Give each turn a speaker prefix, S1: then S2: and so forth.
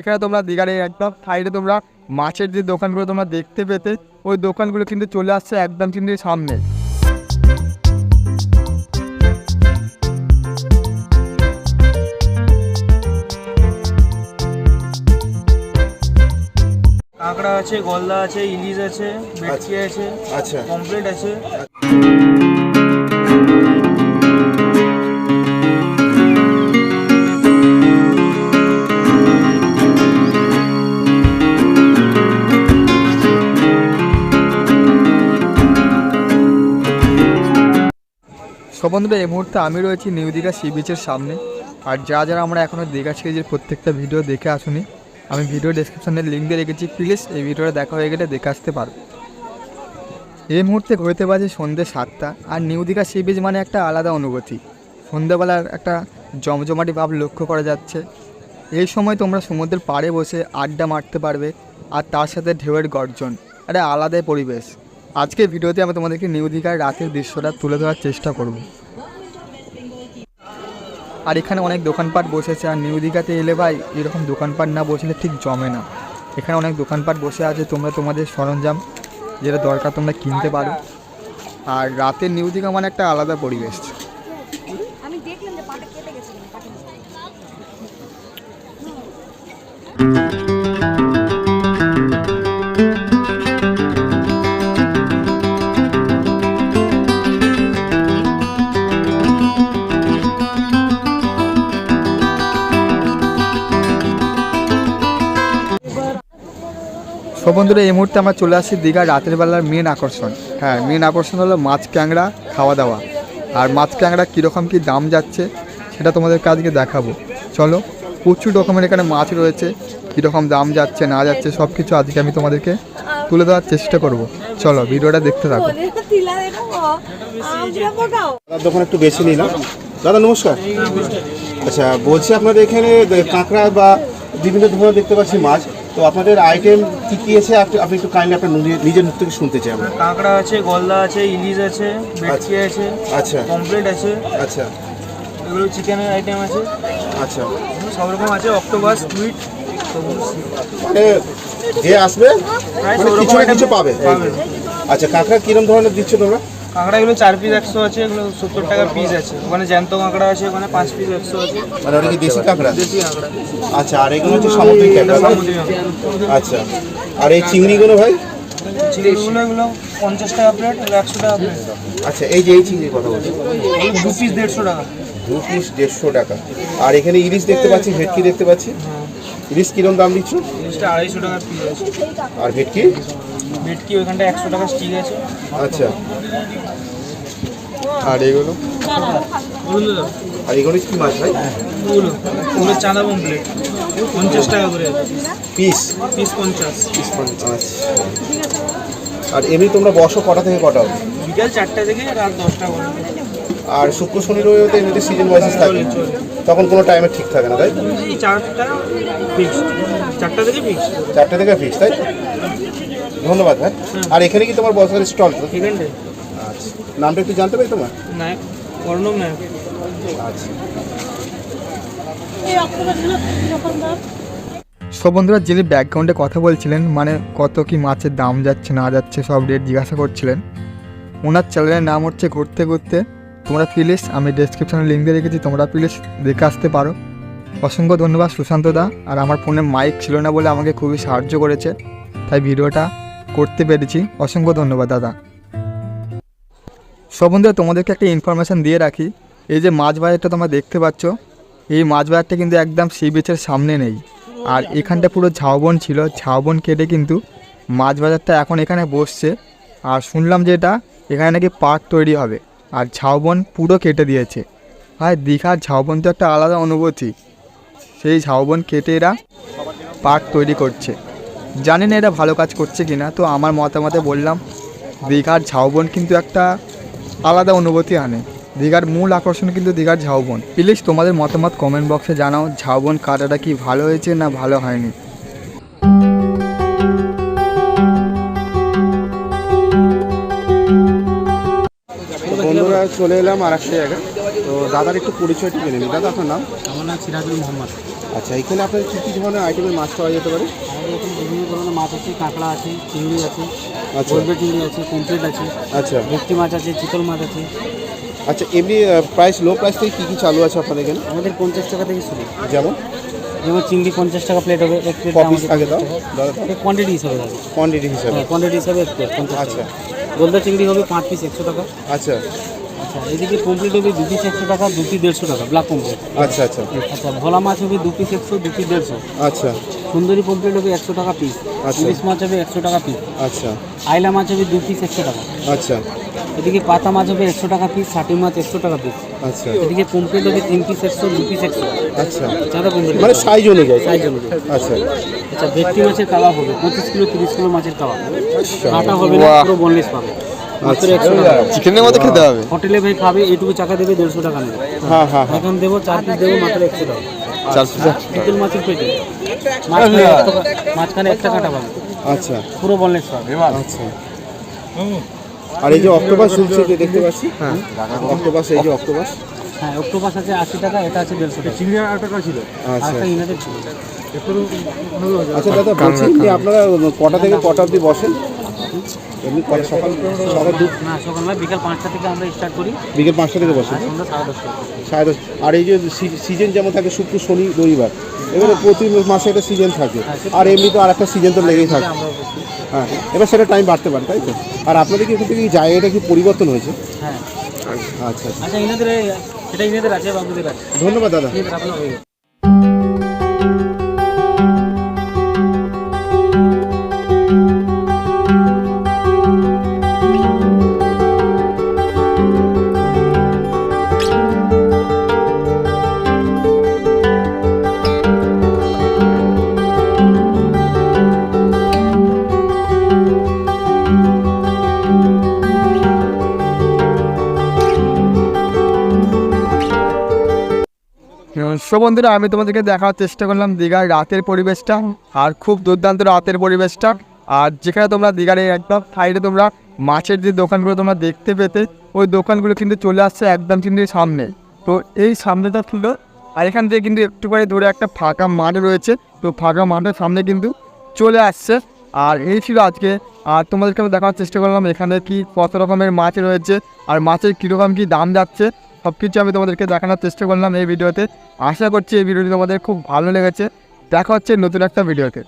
S1: এখানে তোমরা দীঘার একদম সাইডে তোমরা মাছের যে দোকানগুলো তোমরা দেখতে পেতে ওই দোকানগুলো কিন্তু চলে আসছে একদম কিন্তু সামনে।
S2: কাঁকড়া আছে গলদা আছে ইলিশ আছে ভেটকি আছে
S3: আচ্ছা।
S2: পমপ্লেট আছে।
S1: সব বন্ধুরা, এই মুহূর্তে আমি রয়েছি নিউ দীঘা সি বিচের সামনে। আর যারা যারা আমরা এখনও দীঘা সিরিজের প্রত্যেকটা ভিডিও দেখে আসুনি, আমি ভিডিও ডেসক্রিপশনে লিঙ্ক দিয়ে রেখেছি। প্লিজ এই ভিডিওটা দেখা হয়ে গেলে দেখে আসতে পারো। এই মুহূর্তে ঘুরতে বাজে সন্ধ্যে সাতটা, আর নিউ দীঘা সি বিচ মানে একটা আলাদা অনুভূতি। সন্ধ্যেবেলার একটা জমজমাটি ভাব লক্ষ্য করা যাচ্ছে। এই সময় তোমরা সমুদ্রের পাড়ে বসে আড্ডা মারতে পারবে, আর তার সাথে ঢেউয়ের গর্জন। একটা আলাদাই পরিবেশ। আজকের ভিডিওতে আমি তোমাদেরকে নিউ দীঘার রাতের দৃশ্যটা তুলে ধরার চেষ্টা করব। আর এখানে অনেক দোকানপাট বসেছে, আর নিউ দীঘাতে এলে ভাই এরকম দোকানপাট না বসলে ঠিক জমে না। এখানে অনেক দোকানপাট বসে আছে, তোমরা তোমাদের সরঞ্জাম যেটা দরকার তোমরা কিনতে পারো। আর রাতের নিউ দীঘা মানে একটা আলাদা পরিবেশ। সব বন্ধুরা এই মুহূর্তে আমরা চলে আসছি দীঘা রাতের বেলার মেন আকর্ষণ। হ্যাঁ মেন আকর্ষণ হলো মাছ ক্যাংড়া খাওয়া দাওয়া। আর মাছ ক্যাংড়া কীরকম কী দাম যাচ্ছে সেটা তোমাদেরকে আজকে দেখাবো। চলো প্রচুর রকমের এখানে মাছ রয়েছে কীরকম দাম যাচ্ছে না যাচ্ছে সব কিছু আজকে আমি তোমাদেরকে তুলে দেওয়ার চেষ্টা করব। চলো ভিডিওটা দেখতে থাকো।
S3: দোকান একটু বেশি নিলাম। দাদা নমস্কার। আচ্ছা বলছি আপনাদের এখানে কাঁকড়া বা বিভিন্ন ধরনের দেখতে পাচ্ছি মাছ। তো আপনাদের আইটেম কি কি আছে? আপনি- একটু কাইন্ডলি আপনার নিজের মুখ থেকে শুনতে চাই আমরা।
S2: কাঁকড়া আছে গলদা আছে ইলিশ আছে ভেটকি আছে
S3: আচ্ছা।
S2: পমপ্লেট আছে
S3: আচ্ছা।
S2: এগুলো চিকেনের আইটেম আছে।
S3: আচ্ছা।
S2: সব রকম আছে অক্টোবাস টুইট
S3: মানে যে আসবে মানে কিছু না কিছু পাবে। আচ্ছা কাঁকড়া কিরম ধরনের দিচ্ছ তোমরা?
S2: কাঁকড়া এগুলো চার পিস একশো আছে এগুলো সত্তর টাকা পিস আছে। ওখানে জ্যান্ত কাঁকড়া আছে ওখানে পাঁচ পিস একশো আছে।
S3: মানে ওটা কি দেশি কাঁকড়া?
S2: দেশি কাঁকড়া।
S3: আচ্ছা আর এগুলো হচ্ছে সামুদ্রিক কাঁকড়া। আচ্ছা আর এই চিংড়িগুলো ভাই?
S2: চিংড়িগুলো এগুলো পঞ্চাশ টাকা প্লেট একশো টাকা প্লেট
S3: আচ্ছা এই যে এই চিংড়ির কথা বলছি।
S2: এই দু পিস দেড়শো টাকা।
S3: দু পিস দেড়শো টাকা। আর এখানে ইলিশ দেখতে পাচ্ছি ভেটকি দেখতে পাচ্ছি? ইলিশ কিরম দাম দিচ্ছ?
S2: জিনিসটা আড়াইশো টাকা পিস আছে।
S3: আর ভেটকি?
S2: ভেটকি ওইখানটা একশো টাকা স্টিক আছে।
S3: আচ্ছা।
S1: আর এগুলো?
S3: আর এগুলো কি মাছ ভাই?
S2: ওগুলো ওগুলো চাঁদা পমপ্লেট পঞ্চাশ টাকা করে।
S3: পিস
S2: পিস পঞ্চাশ।
S3: আচ্ছা আর এমনি তোমরা বসো কটা থেকে কটা?
S2: বিকাল চারটা থেকে রাত দশটা পর্যন্ত।
S3: আর শুক্র শনি রবিবার তো এমনিতে সিজন ওয়াইজ থাকে। তখন কোনো টাইমে ঠিক থাকে না তাই
S2: চারটা চারটা থেকে
S3: চারটে থেকে ফিক্স তাই ধন্যবাদ ভাই। আর এখানে কি তোমার বসার স্টল আচ্ছা নামটা একটু জানতে পারি তোমার?
S2: নায়ক অর্ণব নায়ক।
S3: আচ্ছা।
S1: বন্ধুরা যিনি ব্যাকগ্রাউন্ডে কথা বলছিলেন মানে কত কি মাছের দাম যাচ্ছে না যাচ্ছে সব রেট জিজ্ঞাসা করছিলেন। ওনার চ্যানেলের নাম হচ্ছে ঘুরতে ঘুরতে তোমরা প্লিজ আমি ডেসক্রিপশনে লিঙ্ক দিয়ে রেখেছি, তোমরা প্লিজ দেখে আসতে পারো। অসংখ্য ধন্যবাদ সুশান্ত দা। আর আমার ফোনে মাইক ছিল না বলে আমাকে খুবই সাহায্য করেছে, তাই ভিডিওটা করতে পেরেছি। অসংখ্য ধন্যবাদ, দাদা। সব বন্ধুরা তোমাদেরকে একটা ইনফরমেশান দিয়ে রাখি। এই যে মাছ বাজারটা তোমরা দেখতে পাচ্ছ, এই মাছ বাজারটা কিন্তু একদম সি বিচের সামনে নেই। আর এখানটা পুরো ঝাউবন ছিল, ঝাউবন কেটে কিন্তু মাছ বাজারটা এখন এখানে বসছে। আর শুনলাম যে এটা এখানে নাকি পার্ক তৈরি হবে। আর ঝাউবন পুরো কেটে দিয়েছে। আর দীঘার ঝাউবন তো একটা আলাদা অনুভূতি। সেই ঝাউবন কেটে এরা পার্ক তৈরি করছে। জানি না এরা ভালো কাজ করছে কি না তো আমার মতামতে বললাম দীঘার ঝাউবন কিন্তু একটা আলাদা অনুভূতি আনে। দীঘার মূল আকর্ষণ কিন্তু দীঘার ঝাউবন। প্লিজ তোমাদের মতামত কমেন্ট বক্সে জানাও, ঝাউবন কাটাটা কি ভালো হয়েছে না ভালো হয়নি।
S3: চলে এলাম আর একটা জায়গায়। তো দাদার একটু পরিচয়টা জেনে নিই। দাদা আপনার নাম?
S2: আমার নাম সিরাজুল মোহাম্মদ।
S3: আচ্ছা এখানে আপনার কী কী ধরনের আইটেমের মাছ পাওয়া যেতে পারে?
S4: আমাদের এখানে বিভিন্ন ধরনের মাছ আছে কাঁকড়া আছে চিংড়ি আছে
S3: আচ্ছা।
S4: গোলবে চিংড়ি আছে কমপ্লিট আছে
S3: আচ্ছা।
S4: ভেটকি মাছ আছে চিতল মাছ আছে।
S3: আচ্ছা এমনি প্রাইস লো প্রাইস থেকে কী কী চালু আছে আপনাদের এখানে?
S4: আমাদের পঞ্চাশ টাকা থেকে শুরু।
S3: যেমন?
S4: যেমন চিংড়ি পঞ্চাশ টাকা প্লেট হবে এক প্লেট
S3: কপিস থাকে দাও। দাদা
S4: কোয়ান্টিটি হিসাবে থাকে
S3: কোয়ান্টিটি হিসাবে।
S4: হ্যাঁ কোয়ান্টিটি হিসাবে এক প্লেট পঞ্চাশ
S3: আচ্ছা।
S4: গোলদা চিংড়ি হবে পাঁচ পিস একশো টাকা।
S3: আচ্ছা।
S4: আচ্ছা এদিকে কমপ্লিট হবে দু পিস একশো টাকা দু পিস দেড়শো টাকা ব্ল্যাক কমপ্লিট
S3: আচ্ছা আচ্ছা।
S4: আচ্ছা ভোলা মাছ হবে দু পিস একশো দু পিস দেড়শো।
S3: আচ্ছা।
S4: সুন্দরী পমপ্লেট হবে একশো টাকা পিস
S3: আচ্ছা।
S4: ইলিশ মাছ হবে একশো টাকা পিস
S3: আচ্ছা।
S4: আইলা মাছ হবে দু পিস একশো টাকা।
S3: আচ্ছা।
S4: এদিকে পাতা মাছ হবে একশো টাকা পিস ষাটি মাছ একশো টাকা পিস
S3: আচ্ছা।
S4: এদিকে পমপ্লেট হবে তিন পিস একশো দু পিস একশো।
S3: আচ্ছা।
S4: চাঁদা পমপ্লেট
S3: মানে সাইজ অনুযায়ী।
S4: সাইজ অনুযায়ী।
S3: আচ্ছা।
S4: আচ্ছা ভেটকি মাছের কাবাব হবে পঁচিশ কিলো তিরিশ কিলো মাছের কাবাব।
S3: আচ্ছা।
S4: কাটা হবে না পুরো বনলেস পাবে। মাত্র
S3: আচ্ছা।
S4: একশো টাকা
S1: চিকেনের মতো খেতে হবে?
S4: হোটেলে ভাই খাবে এইটুকু টাকা দেবে দেড়শো টাকা নেবে।
S3: হ্যাঁ হ্যাঁ হ্যাঁ।
S4: এখন দেবো চার পিস দেবো মাত্র একশো টাকা।
S1: চারশো
S4: চিতল মাছের পেটে। মাঝখানে মাঝখানে একটা কাটা পাবে
S3: আচ্ছা।
S4: পুরো বনলেস পাবে
S3: আচ্ছা। আর এই যে অক্টোপাস ঝুলছে যে দেখতে পাচ্ছি? হ্যাঁ। অক্টোপাস এই যে অক্টোপাস
S4: হ্যাঁ অক্টোপাস আছে আশি টাকা এটা আছে দেড়শো টাকা। চিংড়ি আর টাকা ছিল।
S3: আচ্ছা।
S4: ইউনাইটেড ছিল।
S3: আচ্ছা দাদা বলছি যে আপনারা কটা থেকে কটা অবধি বসেন? এমনি সকাল সকাল দু
S4: না সকালবেলা বিকাল পাঁচটা থেকে আমরা স্টার্ট করি।
S3: বিকেল পাঁচটা থেকে বসেন
S4: আর সন্ধ্যা সাড়ে দশটা।
S3: সাড়ে দশ আর এই যে সিজন যেমন থাকে শুক্র শনি রবিবার এবারে প্রতি মাসে একটা সিজন থাকে। আর এমনি তো আর একটা সিজন তো লেগেই থাকে। হ্যাঁ এবার সেটা টাইম বাড়তে পারে তাই তো? আর আপনাদের কি এখান থেকে জায়গাটা কি পরিবর্তন হয়েছে?
S4: হ্যাঁ।
S3: আচ্ছা আচ্ছা।
S4: আচ্ছা এটা ইনাদের আছে বাবুদের আছে।
S3: ধন্যবাদ দাদা।
S1: সো বন্ধুরা, আমি তোমাদেরকে দেখার চেষ্টা করলাম দীঘার রাতের পরিবেশটা আর খুব দুর্দান্ত রাতের পরিবেশটা। আর যেখানে তোমরা দীঘার একদম সাইডে তোমরা মাছের যে দোকানগুলো তোমরা দেখতে পেতে, ওই দোকানগুলো কিন্তু চলে আসছে একদম কিন্তু সামনে। তো এই সামনেটা ছিল, আর এখান থেকে কিন্তু একটু করে দূরে একটা ফাঁকা মাঠ রয়েছে, তো ফাঁকা মাঠের সামনে কিন্তু চলে আসছে। আর এই ছিল আজকে, আর তোমাদেরকে আমি দেখার চেষ্টা করলাম এখানে কি কত রকমের মাছ রয়েছে, আর মাছের কীরকম কী দাম যাচ্ছে। সব কিছু আমি তোমাদেরকে দেখানোর চেষ্টা করলাম এই ভিডিওতে। আশা করছি এই ভিডিওটি তোমাদের খুব ভালো লেগেছে। দেখা হচ্ছে নতুন একটা ভিডিওতে।